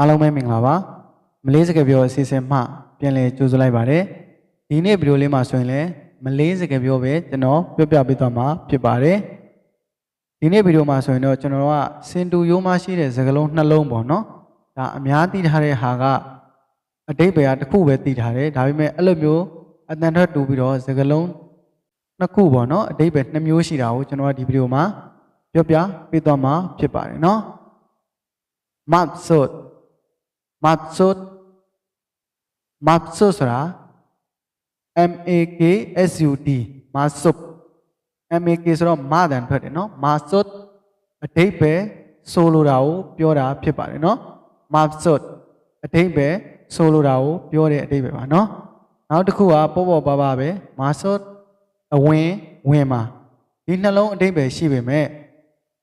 အားလုံးပဲမင်္ဂလာပါမလေးစကားပြောအစီအစဉ်မှပြန်လည်ကြိုဆိုလိုက်ပါတယ်ဒီနေ့ဗီဒီယိုလေးမှာဆိုရင်လည်းမလေးစကားပြောပဲကျွန်တော်ပြောပြပေးသွားမှာဖြစ်ပါတယ်ဒီနေ့ဗီဒီယိုမှာဆိုရင်တော့ကျွန်တော်ကစင်တူရိုးမရှိတဲ့စကားလုံးနှလုံးပေါ့နော်ဒါအများသိထားတဲ့ဟာကအတိတ်ပဲတစ်ခုပဲသိထားတယ်ဒါပေမဲ့အဲ့လိုမျိုးအတန်ထွက်တူပြီးတော့စကားလုံးနှစ်ခုပေါ့နော်အတိတ်ပဲနှစ်မျိုးရှိတာကိုကျွန်တော်ကဒီဗီဒီယိုမှာပြောပြပေးသွားမှာဖြစ်ပါတယ်နော် Maksud Maksud Maksud ဆိုတာ M A K S U D Maksud M A K ဆိုတော့မတန်ထွက်တယ်နော် Maksud အဓိပ္ပာယ်ဆိုလိုတာကိုပြောတာဖြစ်ပါတယ်နော် Maksud အဓိပ္ပာယ်ဆိုလိုတာကိုပြောတဲ့အဓိပ္ပာယ်ပါနော်နောက်တစ်ခုကပေါ့ပေါ့ပါပါပဲ Maksud အဝင်ဝင်မှာဒီနှလုံးအဓိပ္ပာယ်ရှိပေမဲ့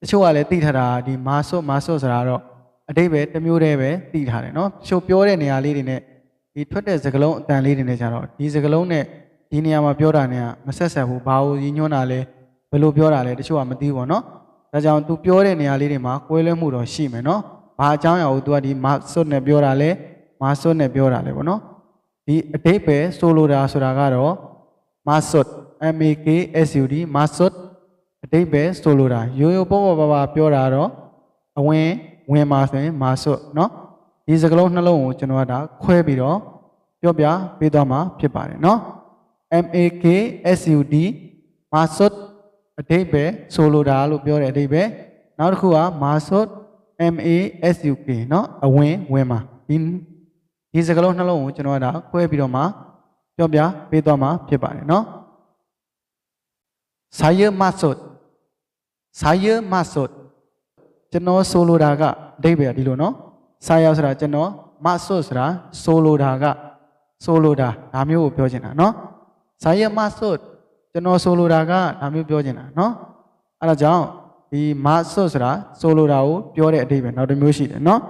တချို့ကလည်းသိထားတာဒီ Maksud Maksud ဆိုတာတော့ အတိတ်ပဲတစ်မျိုးတည်းပဲသိထားတယ်နော်ချို့ပြောတဲ့နေရာလေးတွေနဲ့ဒီထွက်တဲ့စကားလုံးအတန်လေးတွေနဲ့ကြတော့ဒီစကားလုံးနဲ့ဒီနေရာမှာပြောတာနဲ့ကမဆက်ဆက်ဘူးဘာလို့ရည်ညွှန်းတာလဲဘယ်လိုပြောတာလဲတချို့ကမသိဘူးပေါ့နော်ဒါကြောင့် तू ပြောတဲ့နေရာလေးတွေမှာကွဲလွဲမှုတော့ရှိမယ်နော်ဘာအကြောင်းအရာကို तू ကဒီမဆွတ်နဲ့ပြောတာလဲမဆွတ်နဲ့ပြောတာလဲပေါ့နော်ဒီအတိတ်ပဲဆိုလိုတာဆိုတာကတော့မဆွတ် M A K S U D မဆွတ်အတိတ်ပဲဆိုလိုတာရိုးရိုးပေါ့ပေါ့ပါပါပြောတာတော့အဝင် ဝင်มาဆိုရင်မာဆွတ်เนาะဒီစကလုံးနှလုံးကိုကျွန်တော်ကဒါခွဲပြီးတော့ပြောပြပေးသွားမှာဖြစ်ပါတယ်เนาะ M A K S U D မာဆွတ်အဓိပ္ပာယ်ဆိုလိုတာလို့ပြောတဲ့အဓိပ္ပာယ်နောက်တစ်ခုကမာဆွတ် M A S U K เนาะအဝင်ဝင်มาဒီဒီစကလုံးနှလုံးကိုကျွန်တော်ကဒါခွဲပြီးတော့မှပြောပြပေးသွားမှာဖြစ်ပါတယ်เนาะ saya maksud saya maksud ကျွန်တော်ဆိုလိုတာကအဓိပ္ပာယ်ဒီလိုနော်ဆာယောဆိုတာကျွန်တော်မဆွတ်ဆိုတာဆိုလိုတာကဆိုလိုတာဒါမျိုးကိုပြောချင်တာနော်ဆာယမဆွတ်ကျွန်တော်ဆိုလိုတာကဒါမျိုးပြောချင်တာနော်အဲဒါကြောင့်ဒီမဆွတ်ဆိုတာဆိုလိုတာကိုပြောတဲ့အဓိပ္ပာယ်နောက်တစ်မျိုးရှိတယ်နော်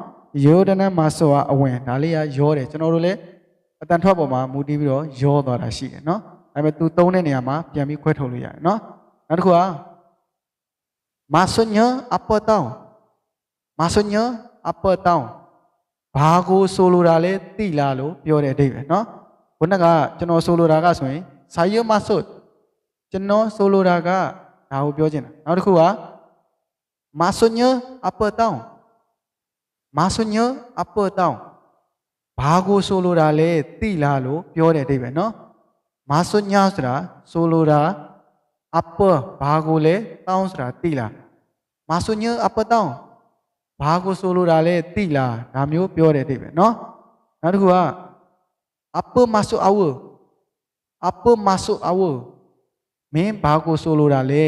ယောဒနာမဆွတ်ကအဝင်ဒါလေးကရောတယ်ကျွန်တော်တို့လည်းအတန်ထွက်ပေါ်မှာမူတည်ပြီးတော့ရောသွားတာရှိတယ်နော်ဒါပေမဲ့ तू သုံးတဲ့နေရာမှာပြန်ပြီးခွဲထုတ်လို့ရတယ်နော်နောက်တစ်ခုက Maksudnya apa tahu? Maksudnya apa tahu? ဘာကိုဆိုလိုတာလဲသိလားလို့ပြောတဲ့အဓိပ္ပာယ်เนาะခုနကကျွန်တော်ဆိုလိုတာကဆိုရင်စာရွမဆွတ်ကျွန်တော်ဆိုလိုတာကဒါကိုပြောချင်တာနောက်တစ်ခုက maksudnya apa tahu? maksudnya apa tahu? ဘာကိုဆိုလိုတာလဲသိလားလို့ပြောတဲ့အဓိပ္ပာယ်เนาะ maksudnya ဆိုတာဆိုလိုတာ apa ဘာကိုလဲတောင်းဆိုတာသိလား maksudnya apa tahu ဘာကိုဆိုလိုတာလဲသိလားဒါမျိုးပြောတဲ့အဓိပ္ပာယ်เนาะနောက်တစ်ခုက apa maksud awal apa maksud awal မင်းဘာကိုဆိုလိုတာလဲ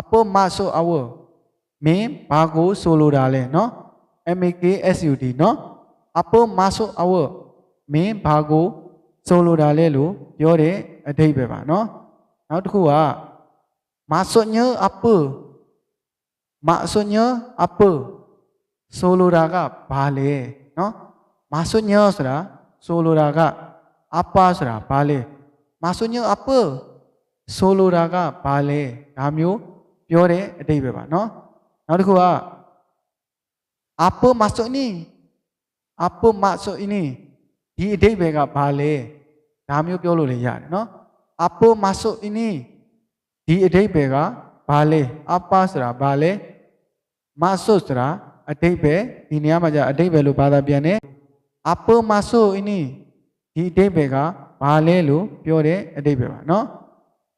apa maksud awal မင်းဘာကိုဆိုလိုတာလဲเนาะ M A K S U D เนาะ apa maksud awal မင်းဘာကိုဆိုလိုတာလဲလို့ပြောတဲ့အဓိပ္ပာယ်ပါเนาะနောက်တစ်ခုက maksudnya apa maksudnya apa ဆိုလိုတာကဘာလဲနော်မာဆုညောဆိုတာဆိုလိုတာကအပ္ပဆိုတာဘာလဲမာဆုညောအပ္ပဆိုလိုတာကဘာလဲဒါမျိုးပြောတဲ့အတိတ်ပဲပါနော်နောက်တစ်ခုက apa masuk ni apa maksud ini ဒီအတိတ်ပဲကဘာလဲဒါမျိုးပြောလို့လည်းရတယ်နော် apa masuk ini ဒီအတိတ်ပဲကဘာလဲ apa ဆိုတာဘာလဲ masuk ဆိုတာ အတိတ်ပဲဒီနေရာမှာကြာအတိတ်ပဲလို့ဘာသာပြန်တယ်အပမဆိုအင်းဒီအတိတ်ပဲကဘာလဲလို့ပြောတဲ့အတိတ်ပဲပါနော်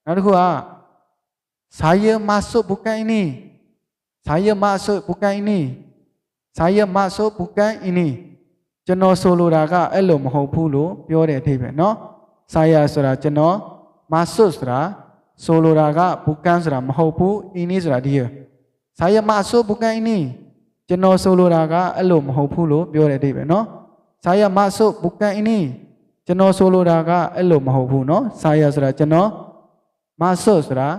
နောက်တစ်ခုကဇာယမဆုဘုကန်အင်းဇာယမဆုဘုကန်အင်းဇာယမဆုဘုကန်အင်းကျွန်တော်ဆိုလိုတာကအဲ့လိုမဟုတ်ဘူးလို့ပြောတဲ့အထိပ္ပယ်နော်။ဆာယာဆိုတာကျွန်တော်မာဆုဆိုတာဆိုလိုတာကဘူကန်ဆိုတာမဟုတ်ဘူးအင်းနီးဆိုတာဒီရ။ဆာယာမာဆုဘူကန်အင်းနီး ကျွန်တော်ဆိုလိုတာကအဲ့လိုမဟုတ်ဘူးလို့ပြောတဲ့အဓိပ္ပာယ်နော်ဆာယမဆုဘူကန်အင်းနီကျွန်တော်ဆိုလိုတာကအဲ့လိုမဟုတ်ဘူးနော်ဆာယဆိုတာကျွန်တော်မဆုဆိုတာ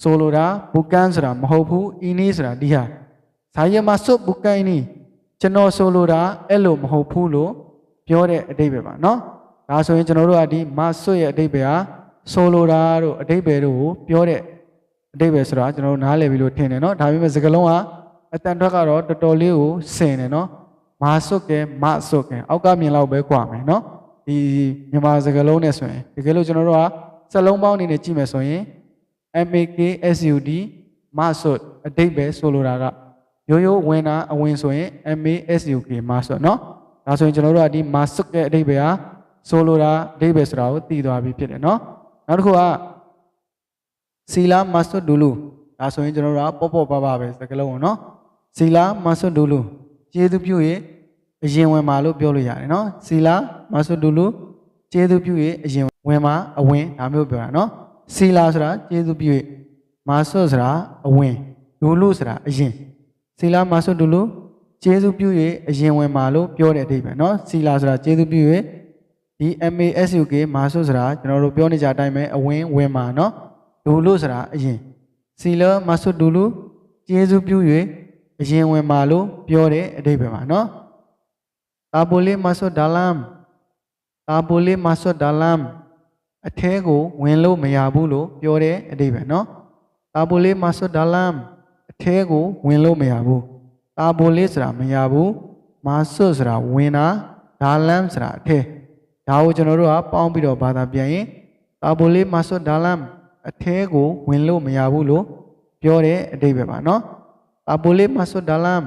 ဆိုလိုတာဘူကန်ဆိုတာမဟုတ်ဘူးအင်းနီဆိုတာဒီဟာဆာယမဆုဘူကန်အင်းနီကျွန်တော်ဆိုလိုတာအဲ့လိုမဟုတ်ဘူးလို့ပြောတဲ့အဓိပ္ပာယ်ပါနော်ဒါဆိုရင်ကျွန်တော်တို့ကဒီမဆုရဲ့အဓိပ္ပာယ်ဟာဆိုလိုတာတို့အဓိပ္ပာယ်တို့ကိုပြောတဲ့အဓိပ္ပာယ်ဆိုတာကျွန်တော်တို့နားလည်ပြီလို့ထင်တယ်နော်ဒါပေမဲ့စကားလုံးက အတန်ထွက်ကတော့တော်တော်လေးကိုဆင်တယ်နော်မာဆွတ်ကဲမဆွတ်ကဲအောက်ကမြင်လောက်ပဲကွာမယ်နော်ဒီမြန်မာစကားလုံးနဲ့ဆိုရင်တကယ်လို့ကျွန်တော်တို့ကစက်လုံးပေါင်းအနေနဲ့ကြည့်မယ်ဆိုရင် MAKSUD မဆွတ်အတိတ်ပဲဆိုလိုတာကရိုးရိုးဝင်တာအဝင်ဆိုရင် MASUK မဆွတ်နော်ဒါဆိုရင်ကျွန်တော်တို့ကဒီမဆွတ်ကအတိတ်ပဲဟာဆိုလိုတာအတိတ်ပဲဆိုတာကိုသိသွားပြီဖြစ်တယ်နော်နောက်တစ်ခုကစီလာမဆွတ်ဒူလူဒါဆိုရင်ကျွန်တော်တို့ကပေါ့ပေါ့ပါပါပဲစကားလုံးပေါ့နော် စီလာမဆွတ်ဒူလူကျေးဇူးပြု၍အရင်ဝင်มาလို့ပြောလို့ရတယ်နော်စီလာမဆွတ်ဒူလူကျေးဇူးပြု၍အရင်ဝင်มาအဝင်ဒါမျိုးပြောတာနော်စီလာဆိုတာကျေးဇူးပြု၍မဆွတ်ဆိုတာအဝင်ဒူလူဆိုတာအရင်စီလာမဆွတ်ဒူလူကျေးဇူးပြု၍အရင်ဝင်มาလို့ပြောတဲ့အဓိပ္ပာယ်နော်စီလာဆိုတာကျေးဇူးပြု၍ဒီ MASUK မာဆွတ်ဆိုတာကျွန်တော်တို့ပြောနေကြအတိုင်းပဲအဝင်ဝင်มาနော် ဒူလို့ဆိုတာအရင်စီလမဆွတ်ဒူလူကျေးဇူးပြု၍ အရင်ဝင်ပါလို့ပြောတဲ့အဓိပ္ပာယ်ပါနော်တာပိုလေးမဆွတ်ဒါလမ်တာပိုလေးမဆွတ်ဒါလမ်အထဲကိုဝင်လို့မရဘူးလို့ပြောတဲ့အဓိပ္ပာယ်နော်တာပိုလေးမဆွတ်ဒါလမ်အထဲကိုဝင်လို့မရဘူးတာပိုလေးဆိုတာမရဘူးမဆွတ်ဆိုတာဝင်တာဒါလမ်ဆိုတာအထဲဒါကိုကျွန်တော်တို့ကပေါင်းပြီးတော့ဘာသာပြန်ရင်တာပိုလေးမဆွတ်ဒါလမ်အထဲကိုဝင်လို့မရဘူးလို့ပြောတဲ့အတိတ်ပဲပါနော်။ တာပိုလေးမဆွတ်ဒါလမ်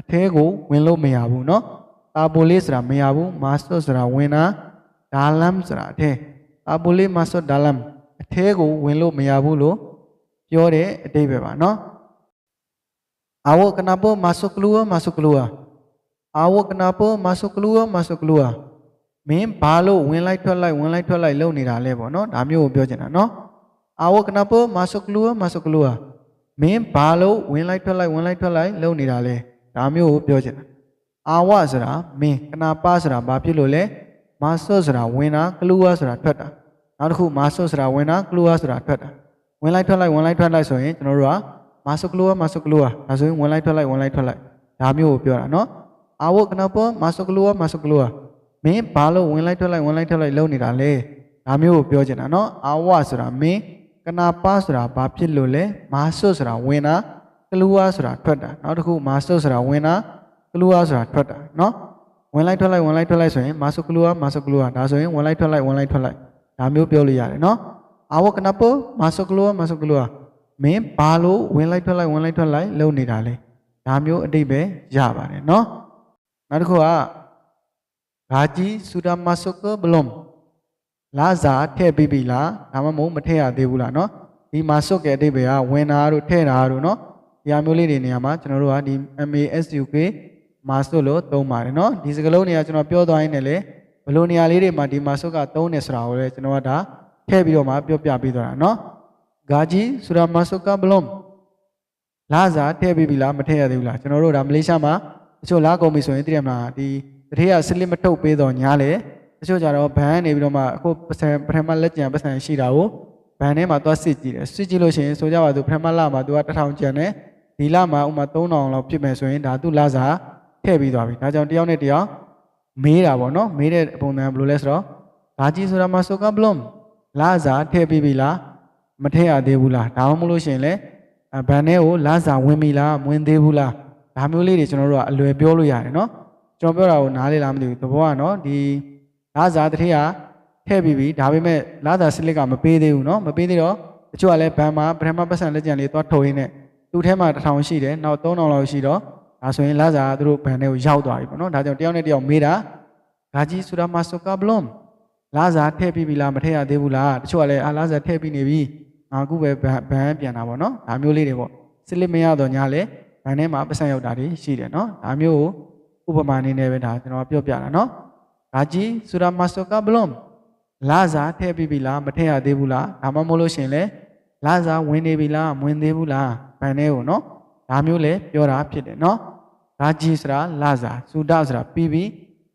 အထဲကိုဝင်လို့မရဘူးနော်။တာပိုလေးဆိုတာမရဘူးမဆွတ်ဆိုတာဝင်တာဒါလမ်ဆိုတာအထဲတာပိုလေးမဆွတ်ဒါလမ်အထဲကိုဝင်လို့မရဘူးလို့ပြောတဲ့အတိတ်ပဲပါနော်။ Awo kenapa masuk keluar masuk keluar Awo kenapa masuk keluar masuk keluar မင်းဘာလို့ဝင်လိုက်ထွက်လိုက်ဝင်လိုက်ထွက်လိုက်လုပ်နေတာလဲပေါ့နော်ဒါမျိုးကိုပြောချင်တာနော် Awak kenapa masuk keluar masuk keluar မ င်းဘာလို့ဝင်လိုက်ထွက်လိုက်ဝင်လိုက်ထွက်လိုက်လုပ်နေတာလဲဒါမျိုးကိုပြောချင်တာအာဝဆိုတာမင်းကနာပါဆိုတာဘာဖြစ်လို့လဲမဆော့ဆိုတာဝင်တာကလူဝါဆိုတာထွက်တာနောက်တစ်ခုမဆော့ဆိုတာဝင်တာကလူဝါဆိုတာထွက်တာဝင်လိုက်ထွက်လိုက်ဝင်လိုက်ထွက်လိုက်ဆိုရင်ကျွန်တော်တို့ကမဆော့ကလူဝါမဆော့ကလူဝါဒါဆိုရင်ဝင်လိုက်ထွက်လိုက်ဝင်လိုက်ထွက်လိုက်ဒါမျိုးကိုပြောတာနော်အာဝကနာပါမဆော့ကလူဝါမဆော့ကလူဝါမင်းဘာလို့ဝင်လိုက်ထွက်လိုက်ဝင်လိုက်ထွက်လိုက်လုပ်နေတာလဲဒါမျိုးကိုပြောချင်တာနော်အာဝဆိုတာမင်း ကနာပါဆိုတာဘာဖြစ်လို့လဲမာဆွတ်ဆိုတာဝင်တာကလူဝါဆိုတာထွက်တာနောက်တစ်ခုမာဆွတ်ဆိုတာဝင်တာကလူဝါဆိုတာထွက်တာနော်ဝင်လိုက်ထွက်လိုက်ဝင်လိုက်ထွက်လိုက်ဆိုရင်မာဆွတ်ကလူဝါမာဆွတ်ကလူဝါဒါဆိုရင်ဝင်လိုက်ထွက်လိုက်ဝင်လိုက်ထွက်လိုက်ဒါမျိုးပြောလို့ရတယ်နော်အဝကနပမာဆွတ်ကလူဝါမာဆွတ်ကလူဝါမင်းဘာလို့ဝင်လိုက်ထွက်လိုက်ဝင်လိုက်ထွက်လိုက်လုပ်နေတာလဲဒါမျိုးအတိပဲရပါတယ်နော်နောက်တစ်ခုကဂါကြီးဆူဒမဆုကဘလုံ လာစာထည့်ပြီးပြီလားဒါမှမဟုတ်မထည့်ရသေးဘူးလားเนาะဒီမှာစွတ်ကဲအတိတ်ပဲကဝင်တာတို့ထည့်တာတို့เนาะဒီအမျိုးလေးတွေနေရာမှာကျွန်တော်တို့ကဒီ MASUK မာစွတ်လို့သုံးပါတယ်เนาะဒီစကလုံးတွေကကျွန်တော်ပြောသွားရင်းနဲ့လေဘလို့နေရာလေးတွေမှာဒီမာစွတ်ကသုံးနေဆိုတာကိုလည်းကျွန်တော်ကဒါထည့်ပြီးတော့မှပြောပြပေးသွားတာเนาะဂါဂျီဆူရာမာစွတ်ကဘလုံးလာစာထည့်ပြီးပြီလားမထည့်ရသေးဘူးလားကျွန်တော်တို့ဒါမလေးရှားမှာတချို့လာကုန်ပြီဆိုရင်သိရမလားဒီတတိယစလစ်မထုတ်ပေးတော့ညာလေ တချို့ကြတော့ဘန်းနေပြီးတော့မှအခုပစံပထမလက်ကျန်ပစံရှိတာကိုဘန်းထဲမှာသွားစစ်ကြည့်တယ်စစ်ကြည့်လို့ရှိရင်ဆိုကြပါစို့ပထမလမှာသူက1000ကျန်တယ်ဒီလမှာဥမာ3000လောက်ဖြစ်မယ်ဆိုရင်ဒါသူလစာထည့်ပြီးသွားပြီဒါကြောင့်တယောက်နဲ့တယောက်မေးတာပေါ့နော်မေးတဲ့ပုံစံဘယ်လိုလဲဆိုတော့ဘာကြီးဆိုတာမှာဆိုကဘလုံးလစာထည့်ပြီးပြီလားမထည့်ရသေးဘူးလားဒါမှမဟုတ်လို့ရှိရင်လေဘန်ထဲကိုလစာဝင်ပြီလားမဝင်သေးဘူးလားဒါမျိုးလေးတွေကျွန်တော်တို့ကအလွယ်ပြောလို့ရတယ်နော်ကျွန်တော်ပြောတာကိုနားလေလားမသိဘူးသဘောကနော်ဒီ လစာတစ်ထည့်ရထည့်ပြီးပြီဒါပေမဲ့လစာစလစ်ကမပေးသေးဘူးနော်မပေးသေးတော့တချို့ကလည်းဘန်မှာပထမပတ်စံလက်ကျန်လေးသွားထုတ်ရင်းနဲ့သူ့ထဲမှာ1000ရှိတယ်နောက်3000လောက်ရှိတော့ဒါဆိုရင်လစာသူတို့ဘန်ထဲကိုရောက်သွားပြီပေါ့နော်ဒါကြောင့်တယောက်နဲ့တယောက်မေးတာဂါကြီးဆူရာမာဆိုကာဘလုံးလစာထည့်ပြီးပြီလားမထည့်ရသေးဘူးလားတချို့ကလည်းအာလစာထည့်ပြီးနေပြီငါခုပဲဘန်ဘန်ပြန်တာပေါ့နော်ဒါမျိုးလေးတွေပေါ့စလစ်မရတော့ညာလဲဘန်ထဲမှာပတ်စံရောက်တာတွေရှိတယ်နော်ဒါမျိုးကိုဥပမာအနေနဲ့ပဲဒါကျွန်တော်ပြောပြတာနော် ဂါကြီးဆူရာမာဆိုကာဘလုံးလာစာထည့်ပြီးပြီလားမထည့်ရသေးဘူးလားဒါမှမဟုတ်လို့ရှင်လဲလာစာဝင်နေပြီလားမဝင်သေးဘူးလားဘန်ထဲကိုနော်ဒါမျိုးလဲပြောတာဖြစ်တယ်နော်ဂါကြီးဆိုတာလာစာစူဒဆိုတာပြီးပြီ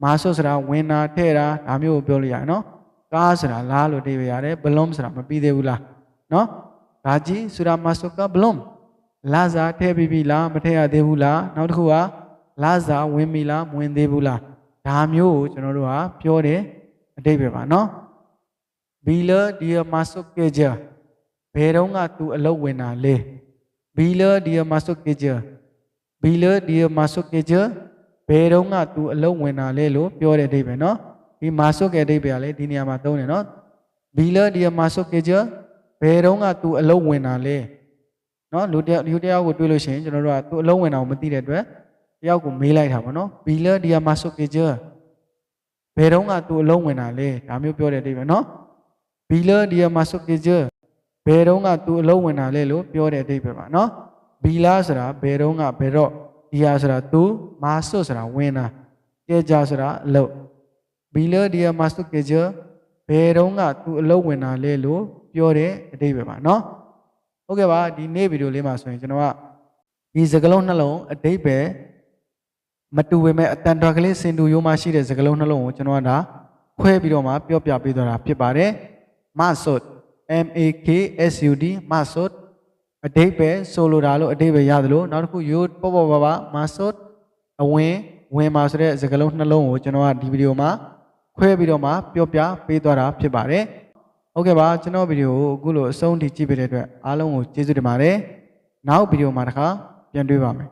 မာဆုဆိုတာဝင်တာထည့်တာဒါမျိုးကိုပြောလို့ရတယ်နော်ကားဆိုတာလားလို့တွေးပြရတယ်ဘလုံးဆိုတာမပြီးသေးဘူးလားနော်ဂါကြီးဆိုတာမာဆုကဘလုံးလာစာထည့်ပြီးပြီလားမထည့်ရသေးဘူးလားနောက်တစ်ခုကလာစာဝင်ပြီလားမဝင်သေးဘူးလား ဒါမျိုးကိုကျွန်တော်တို့ကပြောတယ်အတိတ်ပဲပါနော်ဘီလာဒီယာမာဆုကေဂျာဘယ်တော့ကသူအလုပ်ဝင်တာလဲဘီလာဒီယာမာဆုကေဂျာဘီလာဒီယာမာဆုကေဂျာဘယ်တော့ကသူအလုပ်ဝင်တာလဲလို့ပြောတဲ့အတိတ်ပဲနော်ဒီမာဆုကေအတိတ်ပဲကလေဒီနေရာမှာသုံးတယ်နော်ဘီလာဒီယာမာဆုကေဂျာဘယ်တော့ကသူအလုပ်ဝင်တာလဲနော်လူတယောက်လူတယောက်ကိုတွေးလို့ရှိရင်ကျွန်တော်တို့ကသူအလုံးဝင်တာကိုမသိတဲ့အတွက် တယောက်ကိုမေးလိုက်တာပေါ့နော်ဘီလာဒီယာမာဆိုကေဂျာဘယ်တော့ကသူအလုံးဝင်တာလဲဒါမျိုးပြောတဲ့အတိပဲနော်ဘီလာဒီယာမာဆိုကေဂျာဘယ်တော့ကသူအလုံးဝင်တာလဲလို့ပြောတဲ့အတိပဲပါနော်ဘီလာဆိုတာဘယ်တော့ကဘယ်တော့ဒီယာဆိုတာသူမာဆိုဆိုတာဝင်တာကေဂျာဆိုတာအလုံးဘီလာဒီယာမာဆိုကေဂျာဘယ်တော့ကသူအလုံးဝင်တာလဲလို့ပြောတဲ့အတိပဲပါနော်ဟုတ်ကဲ့ပါဒီနေ့ဗီဒီယိုလေးမှာဆိုရင်ကျွန်တော်ကဒီစကလုံးနှလုံးအတိပဲ မတူပေမဲ့အတန်တော်ကလေးစင်တူရိုးမှရှိတဲ့စကားလုံးနှလုံးကိုကျွန်တော်ကဒါခွဲပြီးတော့မှပြောပြပေးသွားတာဖြစ်ပါတယ်မဆွတ် M A K S U D မဆွတ်အတိတ်ပဲဆိုလိုတာလို့အတိတ်ပဲရတယ်လို့နောက်တစ်ခုရိုးပေါ့ပေါ့ပါပါမာဆွတ်အဝင်ဝင်มาဆိုတဲ့စကားလုံးနှလုံးကိုကျွန်တော်ကဒီဗီဒီယိုမှာခွဲပြီးတော့မှပြောပြပေးသွားတာဖြစ်ပါတယ်ဟုတ်ကဲ့ပါကျွန်တော်ဗီဒီယိုကိုအခုလိုအဆုံးထိကြည့်ပေးတဲ့အတွက်အားလုံးကိုကျေးဇူးတင်ပါတယ်နောက်ဗီဒီယိုမှာတစ်ခါပြန်တွေ့ပါမယ်